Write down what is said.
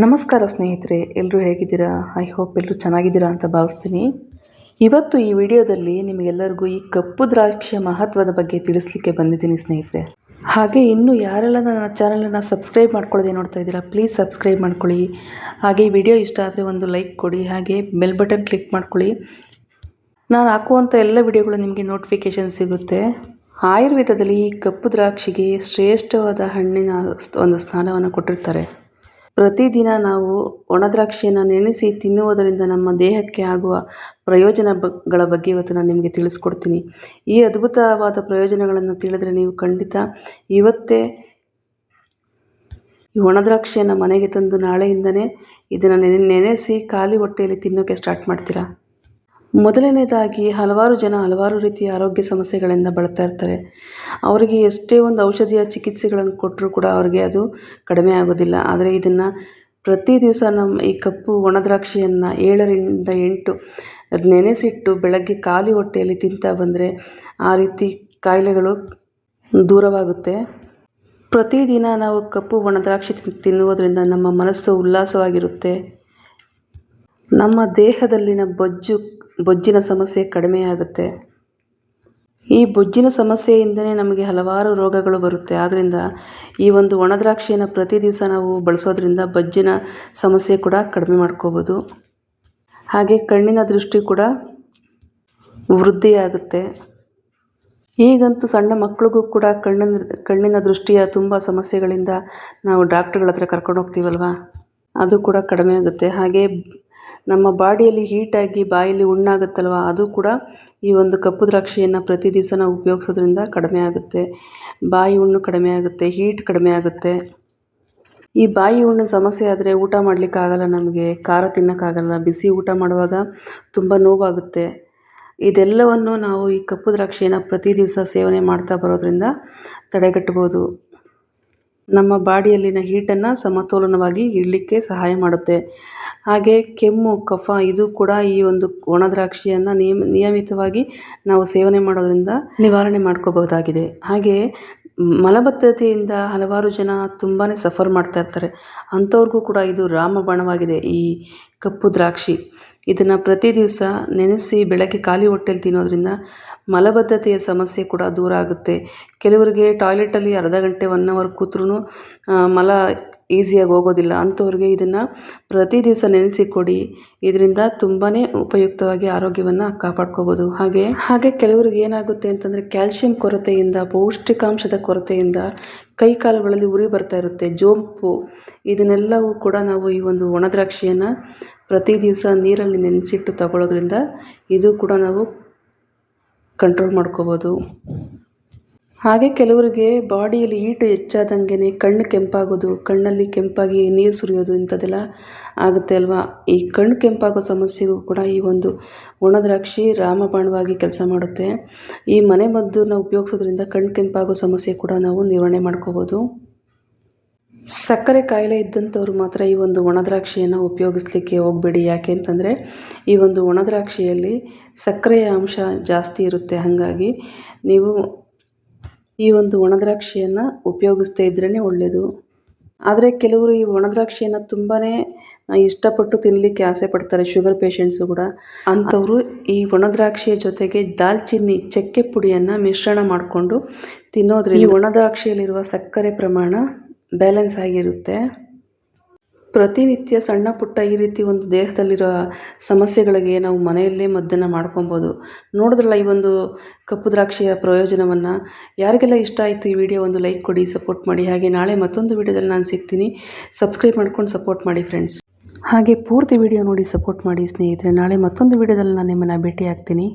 ನಮಸ್ಕಾರ ಸ್ನೇಹಿತರೆ ಎಲ್ಲರೂ ಹೇಗಿದ್ದೀರಾ? ಐ ಹೋಪ್ ಎಲ್ಲರೂ ಚೆನ್ನಾಗಿದ್ದೀರಾ ಅಂತ ಭಾವಿಸ್ತೀನಿ. ಇವತ್ತು ಈ ವಿಡಿಯೋದಲ್ಲಿ ನಿಮಗೆಲ್ಲರಿಗೂ ಈ ಕಪ್ಪು ದ್ರಾಕ್ಷಿಯ ಮಹತ್ವದ ಬಗ್ಗೆ ತಿಳಿಸ್ಲಿಕ್ಕೆ ಬಂದಿದ್ದೀನಿ ಸ್ನೇಹಿತರೆ. ಹಾಗೆ ಇನ್ನೂ ಯಾರೆಲ್ಲ ನನ್ನ ಚಾನಲನ್ನು ಸಬ್ಸ್ಕ್ರೈಬ್ ಮಾಡ್ಕೊಳ್ಳದೆ ನೋಡ್ತಾ ಇದ್ದೀರಾ ಪ್ಲೀಸ್ ಸಬ್ಸ್ಕ್ರೈಬ್ ಮಾಡ್ಕೊಳ್ಳಿ. ಹಾಗೆ ಈ ವಿಡಿಯೋ ಇಷ್ಟ ಆದರೆ ಒಂದು ಲೈಕ್ ಕೊಡಿ, ಹಾಗೆ ಬೆಲ್ ಬಟನ್ ಕ್ಲಿಕ್ ಮಾಡ್ಕೊಳ್ಳಿ. ನಾನು ಹಾಕುವಂಥ ಎಲ್ಲ ವಿಡಿಯೋಗಳು ನಿಮಗೆ ನೋಟಿಫಿಕೇಷನ್ ಸಿಗುತ್ತೆ. ಆಯುರ್ವೇದದಲ್ಲಿ ಈ ಕಪ್ಪು ದ್ರಾಕ್ಷಿಗೆ ಶ್ರೇಷ್ಠವಾದ ಹಣ್ಣಿನ ಒಂದು ಸ್ಥಾನವನ್ನು ಕೊಟ್ಟಿರ್ತಾರೆ. ಪ್ರತಿದಿನ ನಾವು ಒಣ ದ್ರಾಕ್ಷಿಯನ್ನು ನೆನೆಸಿ ತಿನ್ನುವುದರಿಂದ ನಮ್ಮ ದೇಹಕ್ಕೆ ಆಗುವ ಪ್ರಯೋಜನಗಳ ಬಗ್ಗೆ ಇವತ್ತು ನಾನು ನಿಮಗೆ ತಿಳಿಸ್ಕೊಡ್ತೀನಿ. ಈ ಅದ್ಭುತವಾದ ಪ್ರಯೋಜನಗಳನ್ನು ತಿಳಿದ್ರೆ ನೀವು ಖಂಡಿತ ಇವತ್ತೇ ಈ ಒಣದ್ರಾಕ್ಷಿಯನ್ನು ಮನೆಗೆ ತಂದು ನಾಳೆಯಿಂದನೇ ಇದನ್ನು ನೆನೆ ನೆನೆಸಿ ಖಾಲಿ ಹೊಟ್ಟೆಯಲ್ಲಿ ತಿನ್ನೋಕ್ಕೆ ಸ್ಟಾರ್ಟ್ ಮಾಡ್ತೀರಾ? ಮೊದಲನೇದಾಗಿ ಹಲವಾರು ಜನ ಹಲವಾರು ರೀತಿಯ ಆರೋಗ್ಯ ಸಮಸ್ಯೆಗಳಿಂದ ಬಳಲ್ತಾ ಇರ್ತಾರೆ. ಅವರಿಗೆ ಎಷ್ಟೇ ಒಂದು ಔಷಧಿಯ ಚಿಕಿತ್ಸೆಗಳನ್ನು ಕೊಟ್ಟರೂ ಕೂಡ ಅವರಿಗೆ ಅದು ಕಡಿಮೆ ಆಗೋದಿಲ್ಲ. ಆದರೆ ಇದನ್ನು ಪ್ರತಿ ದಿವಸ ನಮ್ಮ ಈ ಕಪ್ಪು ಒಣ ದ್ರಾಕ್ಷಿಯನ್ನು ಏಳರಿಂದ ಎಂಟು ನೆನೆಸಿಟ್ಟು ಬೆಳಗ್ಗೆ ಖಾಲಿ ಹೊಟ್ಟೆಯಲ್ಲಿ ತಿಂತಾ ಬಂದರೆ ಆ ರೀತಿ ಕಾಯಿಲೆಗಳು ದೂರವಾಗುತ್ತೆ. ಪ್ರತಿದಿನ ನಾವು ಕಪ್ಪು ಒಣ ದ್ರಾಕ್ಷಿ ತಿನ್ನುವುದರಿಂದ ನಮ್ಮ ಮನಸ್ಸು ಉಲ್ಲಾಸವಾಗಿರುತ್ತೆ. ನಮ್ಮ ದೇಹದಲ್ಲಿನ ಬೊಜ್ಜು ಬೊಜ್ಜಿನ ಸಮಸ್ಯೆ ಕಡಿಮೆಯಾಗುತ್ತೆ. ಈ ಬೊಜ್ಜಿನ ಸಮಸ್ಯೆಯಿಂದಲೇ ನಮಗೆ ಹಲವಾರು ರೋಗಗಳು ಬರುತ್ತೆ. ಆದ್ದರಿಂದ ಈ ಒಂದು ಒಣದ್ರಾಕ್ಷಿಯನ್ನು ಪ್ರತಿ ದಿವಸ ನಾವು ಬಳಸೋದ್ರಿಂದ ಬೊಜ್ಜಿನ ಸಮಸ್ಯೆ ಕೂಡ ಕಡಿಮೆ ಮಾಡ್ಕೋಬೋದು. ಹಾಗೆ ಕಣ್ಣಿನ ದೃಷ್ಟಿ ಕೂಡ ವೃದ್ಧಿಯಾಗುತ್ತೆ. ಈಗಂತೂ ಸಣ್ಣ ಮಕ್ಕಳಿಗೂ ಕೂಡ ಕಣ್ಣಿನ ಕಣ್ಣಿನ ದೃಷ್ಟಿಯ ತುಂಬ ಸಮಸ್ಯೆಗಳಿಂದ ನಾವು ಡಾಕ್ಟ್ರುಗಳ ಹತ್ರ ಕರ್ಕೊಂಡು ಹೋಗ್ತೀವಲ್ವ ಅದು ಕೂಡ ಕಡಿಮೆ ಆಗುತ್ತೆ. ಹಾಗೆ ನಮ್ಮ ಬಾಡಿಯಲ್ಲಿ ಹೀಟಾಗಿ ಬಾಯಲ್ಲಿ ಹುಣ್ಣಾಗುತ್ತಲ್ವ ಅದು ಕೂಡ ಈ ಒಂದು ಕಪ್ಪು ದ್ರಾಕ್ಷಿಯನ್ನು ಪ್ರತಿ ದಿವಸ ನಾವು ಉಪಯೋಗಿಸೋದ್ರಿಂದ ಕಡಿಮೆ ಆಗುತ್ತೆ. ಬಾಯಿ ಹುಣ್ಣು ಕಡಿಮೆ ಆಗುತ್ತೆ ಹೀಟ್ ಕಡಿಮೆ ಆಗುತ್ತೆ. ಈ ಬಾಯಿ ಹುಣ್ಣಿನ ಸಮಸ್ಯೆ ಆದರೆ ಊಟ ಮಾಡಲಿಕ್ಕಾಗಲ್ಲ ನಮಗೆ, ಖಾರ ತಿನ್ನೋಕ್ಕಾಗಲ್ಲ. ಬಿಸಿ ಊಟ ಮಾಡುವಾಗ ತುಂಬ ನೋವಾಗುತ್ತೆ. ಇದೆಲ್ಲವನ್ನು ನಾವು ಈ ಕಪ್ಪು ದ್ರಾಕ್ಷಿಯನ್ನು ಪ್ರತಿ ದಿವಸ ಸೇವನೆ ಮಾಡ್ತಾ ಬರೋದ್ರಿಂದ ತಡೆಗಟ್ಬೋದು. ನಮ್ಮ ಬಾಡಿಯಲ್ಲಿನ ಹೀಟನ್ನು ಸಮತೋಲನವಾಗಿ ಇಡಲಿಕ್ಕೆ ಸಹಾಯ ಮಾಡುತ್ತೆ. ಹಾಗೆ ಕೆಮ್ಮು, ಕಫ ಇದು ಕೂಡ ಈ ಒಂದು ಒಣ ದ್ರಾಕ್ಷಿಯನ್ನು ನಿಯಮ, ನಿಯಮಿತವಾಗಿ ನಾವು ಸೇವನೆ ಮಾಡೋದ್ರಿಂದ ನಿವಾರಣೆ ಮಾಡ್ಕೋಬಹುದಾಗಿದೆ. ಹಾಗೆ ಮಲಬದ್ಧತೆಯಿಂದ ಹಲವಾರು ಜನ ತುಂಬಾ ಸಫರ್ ಮಾಡ್ತಾ ಇರ್ತಾರೆ. ಅಂಥವ್ರಿಗೂ ಕೂಡ ಇದು ರಾಮಬಾಣವಾಗಿದೆ ಈ ಕಪ್ಪು ದ್ರಾಕ್ಷಿ. ಇದನ್ನು ಪ್ರತಿ ದಿವಸ ನೆನೆಸಿ ಬೆಳಗ್ಗೆ ಖಾಲಿ ಹೊಟ್ಟೆಲಿ ತಿನ್ನೋದ್ರಿಂದ ಮಲಬದ್ಧತೆಯ ಸಮಸ್ಯೆ ಕೂಡ ದೂರ ಆಗುತ್ತೆ. ಕೆಲವರಿಗೆ ಟಾಯ್ಲೆಟಲ್ಲಿ ಅರ್ಧ ಗಂಟೆ ಒನ್ ಅವರ್ ಕೂತ್ರೂ ಮಲ ಈಸಿಯಾಗಿ ಹೋಗೋದಿಲ್ಲ. ಅಂಥವ್ರಿಗೆ ಇದನ್ನು ಪ್ರತಿ ದಿವಸ ನೆನೆಸಿ ಕೊಡಿ ಇದರಿಂದ ತುಂಬಾ ಉಪಯುಕ್ತವಾಗಿ ಆರೋಗ್ಯವನ್ನು ಕಾಪಾಡ್ಕೋಬೋದು. ಹಾಗೆ ಹಾಗೆ ಕೆಲವ್ರಿಗೆ ಏನಾಗುತ್ತೆ ಅಂತಂದರೆ ಕ್ಯಾಲ್ಶಿಯಂ ಕೊರತೆಯಿಂದ, ಪೌಷ್ಟಿಕಾಂಶದ ಕೊರತೆಯಿಂದ ಕೈ ಕಾಲುಗಳಲ್ಲಿ ಉರಿ ಬರ್ತಾ ಇರುತ್ತೆ. ಜೋಂಪು, ಇದನ್ನೆಲ್ಲವೂ ಕೂಡ ನಾವು ಈ ಒಂದು ಒಣ ದ್ರಾಕ್ಷಿಯನ್ನು ಪ್ರತಿ ದಿವಸ ನೀರಲ್ಲಿ ನೆನೆಸಿಟ್ಟು ತಗೊಳ್ಳೋದ್ರಿಂದ ಇದು ಕೂಡ ನಾವು ಕಂಟ್ರೋಲ್ ಮಾಡ್ಕೋಬೋದು. ಹಾಗೆ ಕೆಲವರಿಗೆ ಬಾಡಿಯಲ್ಲಿ ಈಟು ಹೆಚ್ಚಾದಂಗೆ ಕಣ್ಣು ಕೆಂಪಾಗೋದು, ಕಣ್ಣಲ್ಲಿ ಕೆಂಪಾಗಿ ನೀರು ಸುರಿಯೋದು ಇಂಥದ್ದೆಲ್ಲ ಆಗುತ್ತೆ ಅಲ್ವಾ? ಈ ಕಣ್ಣು ಕೆಂಪಾಗೋ ಸಮಸ್ಯೆಗೂ ಕೂಡ ಈ ಒಂದು ಒಣದ್ರಾಕ್ಷಿ ರಾಮಬಾಣವಾಗಿ ಕೆಲಸ ಮಾಡುತ್ತೆ. ಈ ಮನೆ ಮದ್ದನ್ನು ಉಪಯೋಗಿಸೋದ್ರಿಂದ ಕಣ್ಣು ಕೆಂಪಾಗೋ ಸಮಸ್ಯೆ ಕೂಡ ನಾವು ನಿವಾರಣೆ ಮಾಡ್ಕೋಬೋದು. ಸಕ್ಕರೆ ಕಾಯಿಲೆ ಇದ್ದಂಥವ್ರು ಮಾತ್ರ ಈ ಒಂದು ಒಣದ್ರಾಕ್ಷಿಯನ್ನು ಉಪಯೋಗಿಸ್ಲಿಕ್ಕೆ ಹೋಗಬೇಡಿ. ಯಾಕೆ ಅಂತಂದರೆ ಈ ಒಂದು ಒಣದ್ರಾಕ್ಷಿಯಲ್ಲಿ ಸಕ್ಕರೆಯ ಅಂಶ ಜಾಸ್ತಿ ಇರುತ್ತೆ. ಹಾಗಾಗಿ ನೀವು ಈ ಒಂದು ಒಣದ್ರಾಕ್ಷಿಯನ್ನು ಉಪಯೋಗಿಸ್ತಾ ಇದ್ರೇ ಒಳ್ಳೆಯದು ಆದರೆ ಕೆಲವರು ಈ ಒಣದ್ರಾಕ್ಷಿಯನ್ನು ತುಂಬಾ ಇಷ್ಟಪಟ್ಟು ತಿನ್ನಲಿಕ್ಕೆ ಆಸೆ ಪಡ್ತಾರೆ, ಶುಗರ್ ಪೇಷಂಟ್ಸು ಕೂಡ. ಅಂಥವರು ಈ ಒಣದ್ರಾಕ್ಷಿಯ ಜೊತೆಗೆ ದಾಲ್ಚಿನ್ನಿ, ಚಕ್ಕೆ ಪುಡಿಯನ್ನು ಮಿಶ್ರಣ ಮಾಡಿಕೊಂಡು ತಿನ್ನೋದ್ರಿಂದ ಈ ಒಣ ದ್ರಾಕ್ಷಿಯಲ್ಲಿರುವ ಸಕ್ಕರೆ ಪ್ರಮಾಣ ಬ್ಯಾಲೆನ್ಸ್ ಆಗಿರುತ್ತೆ. ಪ್ರತಿನಿತ್ಯ ಸಣ್ಣ ಪುಟ್ಟ ಈ ರೀತಿ ಒಂದು ದೇಹದಲ್ಲಿರೋ ಸಮಸ್ಯೆಗಳಿಗೆ ನಾವು ಮನೆಯಲ್ಲೇ ಮದ್ದನ್ನು ಮಾಡ್ಕೊಬೋದು. ನೋಡಿದ್ರಲ್ಲ ಈ ಒಂದು ಕಪ್ಪು ದ್ರಾಕ್ಷಿಯ ಪ್ರಯೋಜನವನ್ನು? ಯಾರಿಗೆಲ್ಲ ಇಷ್ಟ ಆಯಿತು ಈ ವಿಡಿಯೋ ಒಂದು ಲೈಕ್ ಕೊಡಿ, ಸಪೋರ್ಟ್ ಮಾಡಿ. ಹಾಗೆ ನಾಳೆ ಮತ್ತೊಂದು ವಿಡಿಯೋದಲ್ಲಿ ನಾನು ಸಿಗ್ತೀನಿ. ಸಬ್ಸ್ಕ್ರೈಬ್ ಮಾಡ್ಕೊಂಡು ಸಪೋರ್ಟ್ ಮಾಡಿ ಫ್ರೆಂಡ್ಸ್. ಹಾಗೆ ಪೂರ್ತಿ ವಿಡಿಯೋ ನೋಡಿ ಸಪೋರ್ಟ್ ಮಾಡಿ ಸ್ನೇಹಿತರೆ, ನಾಳೆ ಮತ್ತೊಂದು ವಿಡಿಯೋದಲ್ಲಿ ನಾನು ನಿಮ್ಮನ್ನು ಭೇಟಿ ಆಗ್ತೀನಿ